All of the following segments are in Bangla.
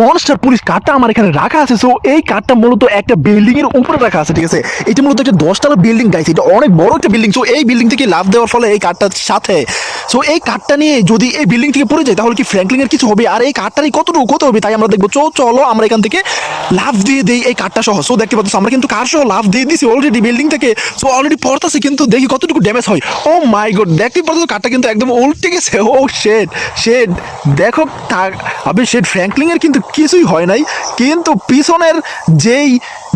মনস্টার পুলিশ কার্ডটা আমার এখানে রাখা আছে সো এই কার্ডটা মূলত একটা বিল্ডিং এর উপরে রাখা আছে, ঠিক আছে? এটা মূলত একটা দশতলা বিল্ডিং গাইছে এটা অনেক বড় একটা বিল্ডিং সো এই বিল্ডিং থেকে লাভ দেওয়ার ফলে এই কার্ডটার সাথে সো এই কার্ডটা নিয়ে যদি এই বিল্ডিং থেকে পড়ে যায়, তাহলে কি ফ্র্যাঙ্কলিং এর কিছু হবে? আর এই কার্ডটারই কতটুকু কত হবে, তাই আমরা দেখব চো চলো, আমরা এখান থেকে লাভ দিয়ে দেই এই কার্ডটা সহ। সো দেখতে পাচ্ছ, আমরা কিন্তু কার সহ লাভ দিয়ে দিছি অলরেডি বিল্ডিং থেকে সো অলরেডি পড়তেছে, কিন্তু দেখি কতটুকু ড্যামেজ হয়। ও মাই গড দেখতে পাচ্ছ কার্ডটা কিন্তু একদম উল্টে গেছে ও শেড শেড দেখো আবে শেড ফ্র্যাঙ্কলিং এর কিন্তু কিছুই হয় নাই, কিন্তু পিছনের যেই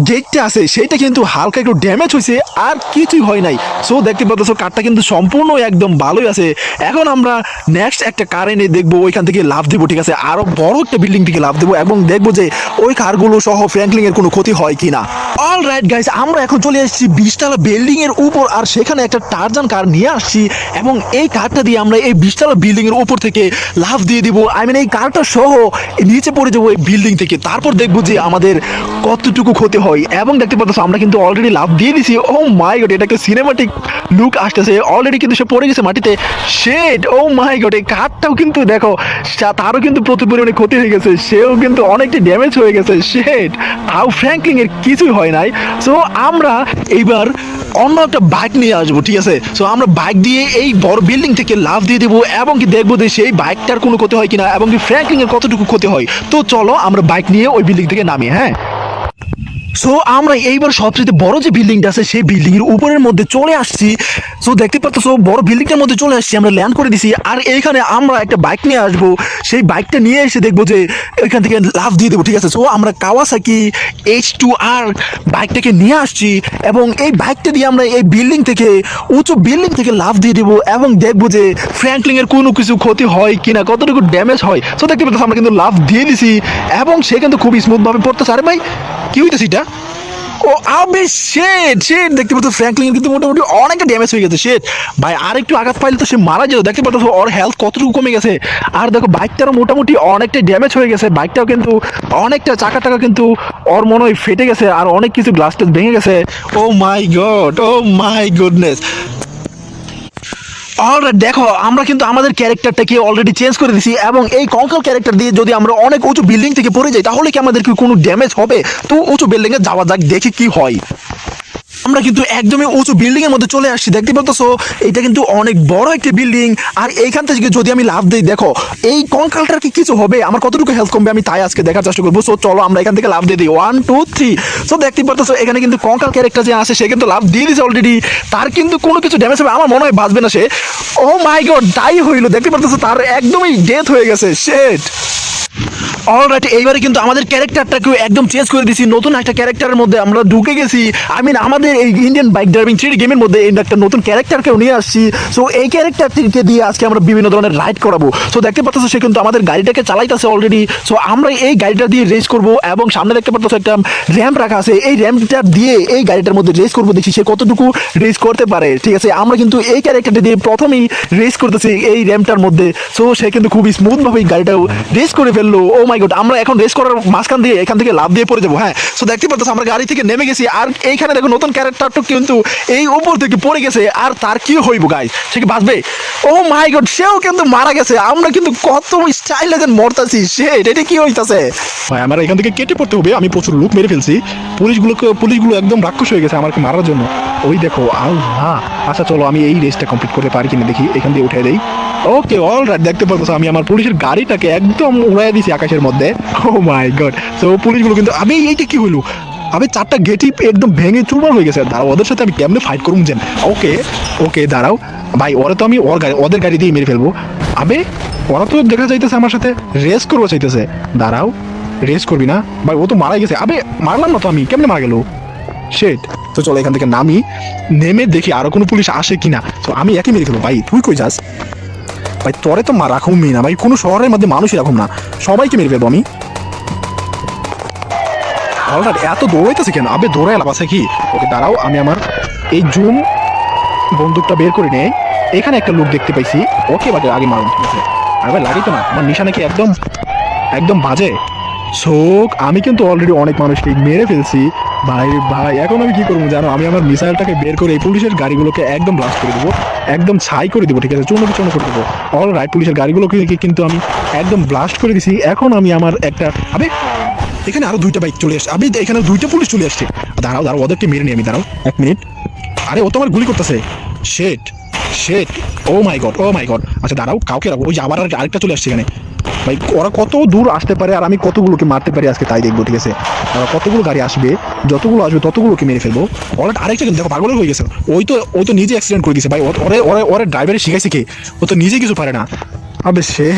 গেটটা আছে, সেইটা কিন্তু হালকা একটু ড্যামেজ হয়েছে আর কিছুই হয় নাই। সো দেখতে পাচ্ছ, কারটা কিন্তু সম্পূর্ণ একদম ভালোই আছে। এখন আমরা নেক্সট একটা কার এনে দেখব, ওইখান থেকে লাভ দেবো, ঠিক আছে? আরও বড় একটা বিল্ডিং থেকে লাভ দেবো এবং দেখব যে ওই কারগুলো সহ ফ্র্যাঙ্কলিং এর কোনো ক্ষতি হয় কিনা। অল রাইট গাইস আমরা এখন চলে এসেছি বিশতলা বিল্ডিংয়ের উপর আর সেখানে একটা টার্জান কার নিয়ে আসছি এবং এই কারটা দিয়ে আমরা এই বিশতলা বিল্ডিংয়ের উপর থেকে লাভ দিয়ে দিব। আই মিন এই কারটা সহ নিচে পড়ে যাব এই বিল্ডিং থেকে। তারপর দেখব যে আমাদের কতটুকু ক্ষতি হয়। এবং দেখতে পাচ্ছ, আমরা কিন্তু অলরেডি লাভ দিয়ে দিছি। ও মাই গড এটা একটা সিনেমাটিক লুক আসতেছে। অলরেডি কিন্তু সে পড়ে গেছে মাটিতে। শেড ও মাই গড এই কাঠটাও কিন্তু দেখো তারও কিন্তু প্রচুর পরিমাণে ক্ষতি হয়ে গেছে। সেও কিন্তু অনেকটা ড্যামেজ হয়ে গেছে। শেড তাও ফ্র্যাঙ্কলিং এর কিছুই হয় নাই। সো আমরা এইবার অন্য একটা বাইক নিয়ে আসব, ঠিক আছে? সো আমরা বাইক দিয়ে এই বড় বিল্ডিং থেকে লাভ দিয়ে দেবো, এবং কি দেখব যে সেই বাইকটার কোনো ক্ষতি হয় কিনা, এবং কি ফ্র্যাঙ্কিং এর কতটুকু ক্ষতি হয়। তো চলো, আমরা বাইক নিয়ে ওই বিল্ডিং থেকে নামি হ্যাঁ? সো আমরা এইবার সবচেয়ে বড় যে বিল্ডিংটা আছে, সেই বিল্ডিং এর উপরের মধ্যে চলে আসছি। সো দেখতে পাচ্ছ বড় বিল্ডিংটার মধ্যে চলে আসছি, আমরা ল্যান্ড করে দিছি। আর এইখানে আমরা একটা বাইক নিয়ে আসব। সেই বাইকটা নিয়ে এসে দেখব যে এখান থেকে লাভ দিয়ে দেবো, ঠিক আছে? সো আমরা কাওয়াসাকি এইচ টু আর বাইকটাকে নিয়ে আসছি এবং এই বাইকটা দিয়ে আমরা এই বিল্ডিং থেকে, উঁচু বিল্ডিং থেকে লাভ দিয়ে দেবো এবং দেখব যে ফ্র্যাঙ্কলিং এর কোনো কিছু ক্ষতি হয় কিনা, কতটুকু ড্যামেজ হয়। সো দেখতে পাচ্ছ আমরা কিন্তু লাভ দিয়ে দিছি এবং সে কিন্তু খুব স্মুথ ভাবে পড়তেছে। আরে ভাই কি হইতেছে এটা? ও, আবে শেট শেট দেখতে পাচ্ছ ফ্র্যাঙ্কলিন কিন্তু মোটামুটি অনেকটা ড্যামেজ হয়ে গেছে শেট ভাই, আর একটু আঘাত পাইলে তো সে মারা যেত। দেখতে পাচ্ছ ওর হেলথ কতটুকু কমে গেছে। আর দেখো বাইকটারও মোটামুটি অনেকটা ড্যামেজ হয়ে গেছে। বাইকটাও কিন্তু অনেকটা চাকা টাকা কিন্তু ওর মনে হয় ফেটে গেছে, আর অনেক কিছু গ্লাস ভেঙে গেছে। ও my God oh my goodness alright দেখো, আমরা কিন্তু আমাদের ক্যারেক্টারটাকে অলরেডি চেঞ্জ করে দিছি এবং এই কঙ্কাল ক্যারেক্টার দিয়ে যদি আমরা অনেক উঁচু বিল্ডিং থেকে পড়ে যাই, তাহলে কি আমাদের কি কোনো ড্যামেজ হবে? তো উঁচু বিল্ডিংয়ে যাওয়া যাক, দেখি কি হয়। আমরা কিন্তু একদমই উঁচু বিল্ডিং এর মধ্যে চলে আসছি, দেখতে পাচ্ছ এটা কিন্তু অনেক বড় একটা বিল্ডিং আর এইখান থেকে যদি আমি লাভ দিই, দেখো, এই কঙ্কালটার কি কিছু হবে? আমার কতটুকু হেল্প কমবে আমি তাই আজকে দেখার চেষ্টা করব। সো চলো আমরা এখান থেকে লাভ দিয়ে দিই। ওয়ান টু থ্রি সো দেখতে পাচ্ছ এখানে কিন্তু কঙ্কাল ক্যারেক্টার যে আছে, সে কিন্তু লাভ দিয়ে দিয়েছে অলরেডি তার কিন্তু কোনো কিছু ড্যামেজ হবে, আমার মনে হয় বাঁচবে না সে। ও মাই গড তাই হইল। দেখতে পাচ্ছ তার একদমই ডেথ হয়ে গেছে। শেট অলরাইট এইবারে কিন্তু আমাদের ক্যারেক্টারটাকেও একদম চেঞ্জ করে দিয়েছি নতুন একটা ক্যারেক্টারের মধ্যে আমরা ঢুকে গেছি। আই মিন আমাদের এই ইন্ডিয়ান বাইক ড্রাইভিং থ্রি গেমের মধ্যে একটা নতুন ক্যারেক্টারকেও নিয়ে আসছি। সো এই ক্যারেক্টারটিকে দিয়ে আজকে আমরা বিভিন্ন ধরনের রাইড করাবো। সো দেখতে পাচ্ছ সে কিন্তু আমাদের গাড়িটাকে চালাইতেছে অলরেডি সো আমরা এই গাড়িটা দিয়ে রেস করব এবং সামনে দেখতে পাচ্ছ একটা র্যাম্প রাখা আছে। এই র্যাম্পটা দিয়ে এই গাড়িটার মধ্যে রেস করব দেখি সে কতটুকু রেস করতে পারে। ঠিক আছে, আমরা কিন্তু এই ক্যারেক্টারটা দিয়ে প্রথমেই রেস করতেছি এই র্যাম্পটার মধ্যে। সো সে কিন্তু খুব স্মুথ ভাবে এই গাড়িটাও রেস করে ফেলল। ও মাই গড আমরা এখন রেস করার মাঝখান দিয়ে, এখান থেকে লাভ দিয়ে পড়ে যাব। হ্যাঁ সো দেখতে পাচ্ছ, আমরা গাড়ি থেকে নেমে গেছি, আর এইখানে দেখো নতুন ক্যারেক্টারটা কিন্তু এই উপর থেকে পড়ে গেছে, আর তার কি হইব গাই সে কি বাঁচবে? ও মাই গড সেও কিন্তু মারা গেছে, আমরা কিন্তু কত স্টাইলে যেন মরতাছি সে এটা কি হইতাছে? ভাই, আমার এখান থেকে কেটে পড়তে হবে, আমি প্রচুর লুক মেরে ফেলছি। পুলিশগুলোকে পুলিশগুলো একদম রাক্ষস হয়ে গেছে আমাকে মারার জন্য। ওই দেখো, আল্লাহ! আচ্ছা চলো, আমি এই রেসটা কমপ্লিট করতে পারি কিনা দেখি, এখান দিয়ে উঠে দেই। ওকে অল রাইট দেখতে পারব আমি আমার পুলিশের গাড়িটাকে একদম উড়াই দিছি আকাশের মধ্যে। ও মাই গড সো পুলিশগুলো কিন্তু, আমি এইটা কি হইল আমি চারটা গেটই একদম ভেঙে চুরমার হয়ে গেছে, দাঁড়াও, ওদের সাথে আমি কেমনে ফাইট করুম যেন? ওকে ওকে দাঁড়াও, ভাই, ওরা তো আমি ওর গাড়ি, ওদের গাড়ি দিয়ে মেরে ফেলব। আমি ওরা তো দেখা যাইতেছে আমার সাথে রেস করব চাইতেছে। দাঁড়াও রেস করবি না? ভাই, ও তো মারা গেছে, আবে, মারলাম না তো আমি, কেমনে মারা গেল? শেট তো চলো এখান থেকে নামি, নেমে দেখি আরও কোনো পুলিশ আসে কিনা। তো আমি একই মেরে ফেলব। ভাই, তুই কই যাস? ভাই, তোরে তো মা রাখুমই না। ভাই, কোনো শহরের মধ্যে মানুষই রাখুম না। সবাইকে মেরে ফেলব আমি। অলরাইট এত দৌড়াইতেছে কেন? আবে দৌড়াই লাভ আছে কি? ওকে, দাঁড়াও, আমি আমার এই জুম বন্দুকটা বের করে নেই। এখানে একটা লোক দেখতে পাইছি। ওকে বাজে আগে মারুন, ঠিক আছে? আর ভাই লাগে তো না। আমার নিশানা কি একদম একদম বাজে। শোক আমি কিন্তু অলরেডি অনেক মানুষকে মেরে ফেলছি। ভাই ভাই, এখন আমি কি করব জানো? আমি আমার মিসাইলটাকে বের করে এই পুলিশের গাড়িগুলোকে একদম ব্লাস্ট করে দেবো। একদম ছাই করে দেবো, ঠিক আছে? চূর্ণ বিচূর্ণ করে দেবো। অল রাইট পুলিশের গাড়িগুলোকে কিন্তু আমি একদম ব্লাস্ট করে দিছি। এখন আমি আমার একটা, আবে, এখানে আরও দুইটা বাইক চলে আসছে। আমি এখানে দুইটা পুলিশ চলে আসছে। দাঁড়াও দাঁড়াও, ওদেরকে মেরে নিই আমি, দাঁড়াও, এক মিনিট আরে, ও তো আমার গুলি করতেছে। শেট শেট ও my god oh my god আচ্ছা দাঁড়াও, কাউকে রাখব। ওই যে আবার আর- আরেকটা চলে আসছে এখানে। ভাই, ওরা কত দূর আসতে পারে আর আমি কতগুলোকে মারতে পারি আজকে তাই দেখব, ঠিক আছে? কতগুলো গাড়ি আসবে, যতগুলো আসবে, ততগুলোকে মেরে ফেলব। ওরা আরেকটা কিন্তু দেখো পাগল হয়ে গেছে। ওই তো ওই তো নিজে অ্যাক্সিডেন্ট করে দিয়েছে ভাই, ওরে ওরে ওরে ড্রাইভারে শিখাইছে কে? ও তো নিজে কিছু পারে না। আবে সে,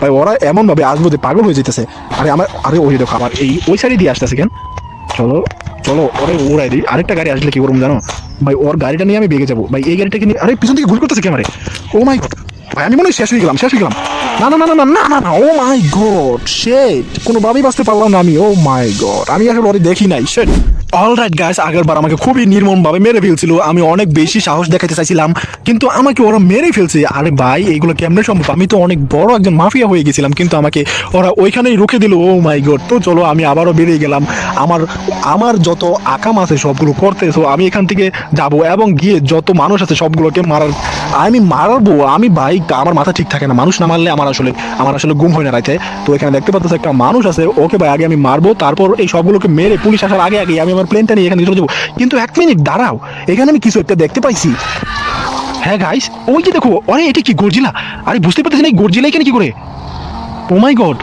ভাই, ওরা এমন ভাবে আসব যে পাগল হয়ে যেতেছে। আরে আমার আরে ওই দেখো আমার এই ওই সাইডে দিয়ে আসতেছে কেন? চলো চলো, ওরে উড়াই দিই। আরেকটা গাড়ি আসলে কি করব জানো? ভাই, ওর গাড়িটা নিয়ে আমি বেগে যাব। ভাই, এই গাড়িটাকে নিয়ে আরে পিছন থেকে ঘুরে করতেছে ক্যামেরে ও মাই গড ভাই, আমি মনে হয় শেষ হয়ে গেলাম, শেষ হয়ে গেলাম। না না না না না না না না, ও মাই গড শেট কোনোভাবেই বাঁচতে পারলাম না আমি, ও মাই গড আমি আসলে ওরে দেখি নাই শেট অল রাইট গাইস আগেরবার আমাকে খুবই নির্মমভাবে মেরে ফেলছিল। আমি অনেক বেশি সাহস দেখাতে চাইছিলাম, কিন্তু আমাকে ওরা মেরে ফেলছে। আরে ভাই, এগুলো কেমনে সম্ভব? আমি তো অনেক বড় একজন মাফিয়া হয়ে গেছিলাম, কিন্তু আমাকে ওরা ওইখানেই রুখে দিল। ও মাই গড তো চলো, আমি আবারও বেরিয়ে গেলাম। আমার আমার যত আকাম আছে, সবগুলো করতে সো আমি এখান থেকে যাব এবং গিয়ে যত মানুষ আছে, সবগুলোকে মারার, আমি মারবো। আমি ভাই, আমার মাথা ঠিক থাকে না। মানুষ না মারলে আমার আসলে আমার আসলে গুম হয় না রাইতে। তো এখানে দেখতে পাচ্ছ একটা মানুষ আছে, ওকে ভাই, আগে আমি মারবো, তারপর এই সবগুলোকে মেরে পুলিশ আসার আগে আগে আমি আমার প্লেনটা নিয়ে এখানে চলে যাব। কিন্তু এক মিনিট দাঁড়াও। এখানে আমি কিছু একটা দেখতে পাইছি। হ্যাঁ গাইস ওই যে দেখো, আরে, এটা কি গর্জিলা? আরে, বুঝতে পারতেছি না গর্জিলা এখানে কি করে? ও my god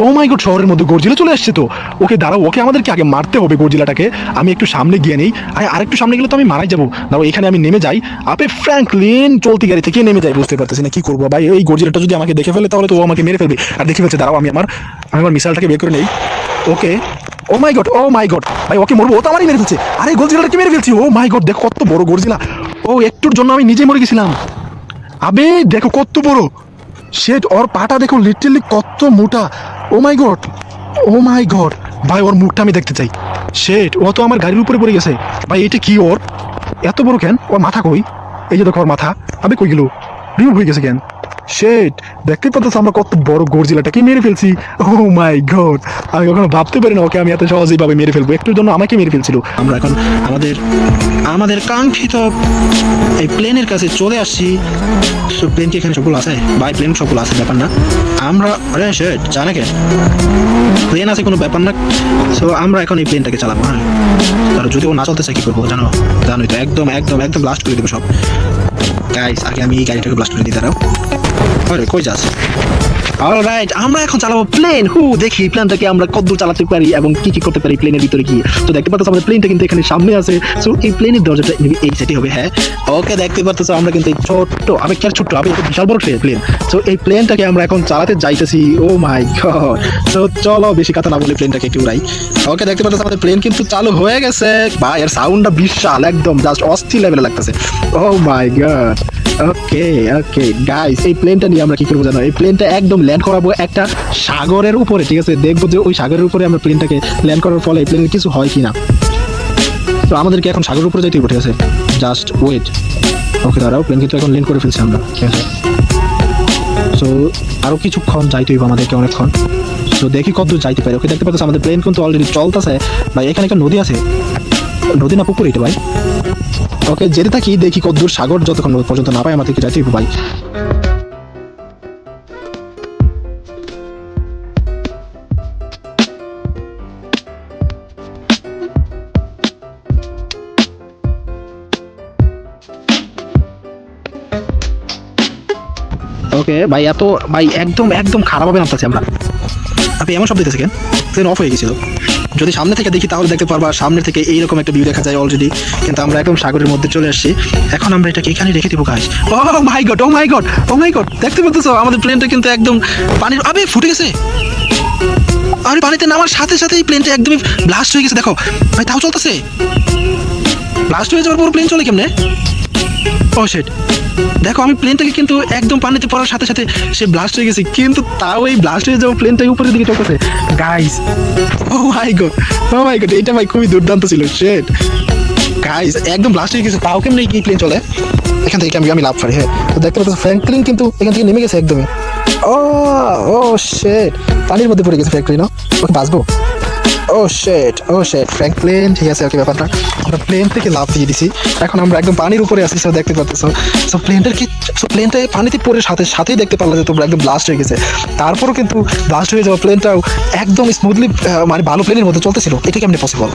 oh my god শহরের মধ্যে গর্জিলা চলে আসছে তো। ওকে, দাঁড়াও, ওকে আমাদেরকে আগে মারতে হবে গর্জিলাটাকে। আমি একটু সামনে গিয়ে নেই। আরে, আরেকটু সামনে গেলে তো আমি মারাই যাব। দাঁড়াও, এখানে আমি নেমে যাই। আপে ফ্র্যাঙ্কলিন চলতি গাড়ি থেকে নেমে যাই, বুঝতে পারতেছি না, কি করব? ভাই, এই গর্জিলাটা যদি আমাকে দেখে ফেলে, তাহলে তো ও আমাকে মেরে ফেলবে। আর দেখে ফেলছে, দাঁড়াও, আমি আমার আমি আমার মিসাইলটাকে বের করে নেই। ওকে ও my god oh my god ভাই, ওকে মরবো, ও তো আমারই মেরে ফেলছে। আরে গর্জিলাটাকে মেরে ফেলছি? ও মাই গড দেখো কত বড় গর্জিলা ও, একটুর জন্য আমি নিজে মরে গেছিলাম। আবে, দেখো কত বড়। শেট ওর পাটা দেখো লিটারলি কত মোটা। ও my god oh my god ভাই, ওর মুখটা আমি দেখতে চাই। শেট ও তো আমার গাড়ির উপরে পড়ে গেছে। ভাই, এটা কি ওর? এত বড় কেন? ওর মাথা কই? এই যে দেখো ওর মাথা। আবে, কই গেল? রিমুভ হয়ে গেছে কেন? শেট দেখতে পাচ্ছ আমরা কত বড় গর্জিলাটাকে মেরে ফেলছি? ও মাই গড আমি কখনো ভাবতে পারি না ওকে আমি এত সহজেই ভাবে মেরে ফেলব, একটুর জন্য আমাকে মেরে ফেলছিল। আমরা এখন আমাদের আমাদের কাঙ্ক্ষিত এই প্লেনের কাছে চলে আসছি। প্লেন কি এখানে সবগুলো আছে? বাই প্লেন সবগুলো আছে, ব্যাপার না। আমরা, আরে শেট জানে কে? প্লেন আছে কোনো ব্যাপার না। সো আমরা এখন এই প্লেনটাকে চালাবো হ্যাঁ। কারণ যদি ও না চলতে চায় কি করব, জানো? জানোই তো, একদম একদম একদম ব্লাস্ট করে দেবো সব। গাইস আগে আমি এই গাড়িটাকে ব্লাস্ট করে দিই, দাঁড়াও। これ、これじゃん。অলরাইট আমরা এখন চালাবো প্লেন হু, দেখি প্লেনটাকে আমরা কতদূর চালাতে পারি এবং কি কি করতে পারি প্লেনের ভিতরে গিয়ে। তো দেখতে পাচ্ছ, আমাদের প্লেনটা কিন্তু এখানে সামনে আছে। সো এই প্লেনের দরজাটা এই সেটি হবে হ্যাঁ? ওকে দেখতে পাচ্ছ, আমরা কিন্তু ছোট্ট, আমি কি ছোট্ট, আমি বিশাল বড় প্লেন সো এই প্লেনটাকে আমরা এখন চালাতে যাইতেছি। ও মাই গড সো চলো, বেশি কথা না বলে প্লেনটাকে একটু উড়াই। ওকে দেখতে পাচ্ছ, আমাদের প্লেন কিন্তু চালু হয়ে গেছে। ভাই, এর সাউন্ডটা বিশাল, একদম জাস্ট অস্থির লেভেলে লাগতেছে। ও my god okay okay guys এই প্লেনটা নিয়ে আমরা কি করব জানো? এই প্লেনটা একদম ল্যান্ড করাবো একটা সাগরের উপরে, ঠিক আছে? দেখব যে ওই সাগরের উপরে আমরা প্লেনটাকে ল্যান্ড করার ফলে প্লেনের কিছু হয় কি না তো আমাদেরকে এখন সাগরের উপরে হবে, ঠিক আছে? জাস্ট ওয়েট ওকে দাঁড়াও প্লেন কিন্তু এখন ল্যান্ড করে ফেলছি আমরা, ঠিক আছে? সো আরও কিছুক্ষণ যাইতে হইব আমাদেরকে অনেকক্ষণ। সো দেখি কত দূর যাইতে পারি। ওকে দেখতে পাচ্ছ, আমাদের প্লেন কিন্তু অলরেডি চলতেছে। ভাই, এখানে একটা নদী আছে। নদী না পুকুর এটা, ভাই? ওকে যেতে থাকি, দেখি কতদূর সাগর যতক্ষণ পর্যন্ত না পাই, আমাদেরকে যাইতে হইব, ভাই। ওকে, ভাই, এত, ভাই, একদম একদম খারাপভাবে নামতেছি আমরা। আপনি এমন শব্দ দিতেছে কেন? ট্রেন অফ হয়ে গেছিল। যদি সামনে থেকে দেখি, তাহলে দেখতে পারবা সামনে থেকে এইরকম একটা ভিউ দেখা যায় অলরেডি কিন্তু আমরা একদম সাগরের মধ্যে চলে আসছি। এখন আমরা এটাকে এখানে রেখে দিব গাছ ও my God oh my God oh my God দেখতে পাচ্ছ আমাদের প্লেনটা কিন্তু একদম পানির আবে, ফুটে গেছে। আরে, পানিতে নামার সাথে সাথেই প্লেনটা একদমই ব্লাস্ট হয়ে গেছে। দেখো, ভাই, তাও চলতেছে। ব্লাস্ট হয়ে যাওয়ার পর প্লেন চলে কেমনে? ও সেট দেখো, আমি প্লেনটাকে কিন্তু একদম পানিতে পড়ার সাথে সাথে সে ব্লাস্ট হয়ে গেছে, কিন্তু তাও এই ব্লাস্ট হয়ে যাওয়া প্লেনটা উপরের দিকে চলতেছে। Guys oh my God oh my God এটা ভাই খুবই দুর্দান্ত ছিল শেট গাইস একদম ব্লাস্ট হয়ে গেছে, তাও কেমন কি প্লেন চলে? এখান থেকে আমি আমি লাভ পারি হ্যাঁ। তো দেখতে পাচ্ছ ফ্র্যাঙ্কলিন কিন্তু এখান থেকে নেমে গেছে একদমই। ও ও শেট পানির মধ্যে পড়ে গেছে ফ্র্যাঙ্কলিন ওকে বাঁচবো? ও শেট ও শেট প্লেন ঠিক আছে ওকে ব্যাপারটা। আমরা প্লেন থেকে লাভ দিয়ে দিছি। এখন আমরা একদম পানির উপরে আছি সো দেখতে পাচ্ছো। সো প্লেনটার কি সো প্লেনটা পানিতে পড়ে সাথে সাথেই দেখতে পারলাম যে তোমরা একদম ব্লাস্ট হয়ে গেছে। তারপরও কিন্তু ব্লাস্ট হয়ে যাওয়া প্লেনটাও একদম স্মুথলি মানে ভালো প্লেনের মধ্যে চলতেছিল। এটা কেমনি পসিবল